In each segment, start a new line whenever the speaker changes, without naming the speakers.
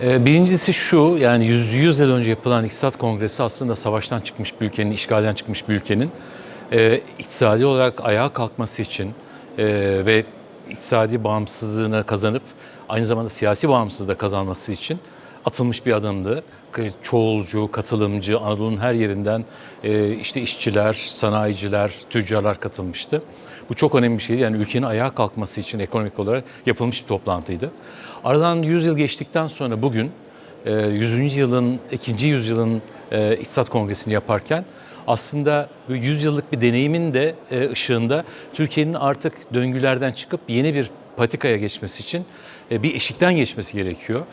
Ee, Birincisi şu, yani 100, 100 yıl önce yapılan İktisat Kongresi aslında savaştan çıkmış bir ülkenin, işgalden çıkmış bir ülkenin e, iktisadi olarak ayağa kalkması için e, ve iktisadi bağımsızlığını kazanıp aynı zamanda siyasi bağımsızlığı da kazanması için atılmış bir adımdı. Çoğulcu, katılımcı, Anadolu'nun her yerinden e, işte işçiler, sanayiciler, tüccarlar katılmıştı. Bu çok önemli bir şeydi. Yani ülkenin ayağa kalkması için ekonomik olarak yapılmış bir toplantıydı. Aradan 100 yıl geçtikten sonra bugün e, 100. yılın, 2. yüzyılın e, İktisat Kongresi'ni yaparken aslında bu 100 yıllık bir deneyimin de e, ışığında Türkiye'nin artık döngülerden çıkıp yeni bir patikaya geçmesi için e, bir eşikten geçmesi gerekiyor.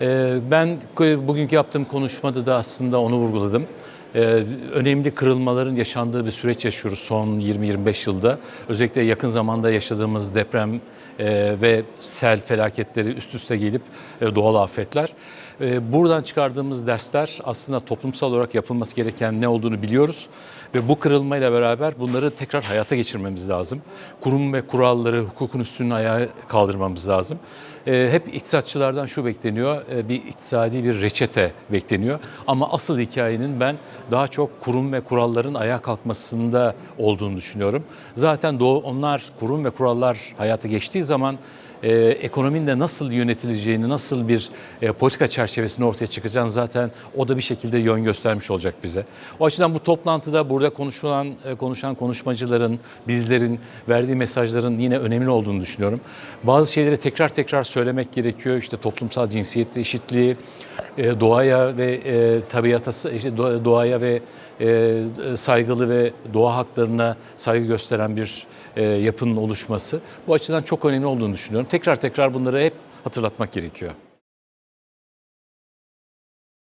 E, Ben bugünkü yaptığım konuşmada da aslında onu vurguladım. Ee, önemli kırılmaların yaşandığı bir süreç yaşıyoruz son 20-25 yılda. Özellikle yakın zamanda yaşadığımız deprem e, ve sel felaketleri üst üste gelip e, doğal afetler. E, buradan çıkardığımız dersler aslında toplumsal olarak yapılması gereken ne olduğunu biliyoruz. Ve bu kırılmayla beraber bunları tekrar hayata geçirmemiz lazım. Kurum ve kuralları, hukukun üstünlüğünü ayağa kaldırmamız lazım. E, hep iktisatçılardan şu bekleniyor, e, bir iktisadi bir reçete bekleniyor. Ama asıl hikayenin ben daha çok kurum ve kuralların ayağa kalkmasında olduğunu düşünüyorum. Zaten onlar kurum ve kurallar hayata geçtiği zaman e, ekonominin de nasıl yönetileceğini, nasıl bir e, politika çerçevesini ortaya çıkacağını zaten o da bir şekilde yön göstermiş olacak bize. O açıdan bu toplantıda burada konuşulan e, konuşan konuşmacıların, bizlerin verdiği mesajların yine önemli olduğunu düşünüyorum. Bazı şeyleri tekrar tekrar söylemek gerekiyor. İşte toplumsal cinsiyet eşitliği, e, doğaya ve e, tabiata, doğaya ve e, saygılı ve doğa haklarına saygı gösteren bir yapının oluşması bu açıdan çok önemli olduğunu düşünüyorum. Tekrar tekrar bunları hep hatırlatmak gerekiyor.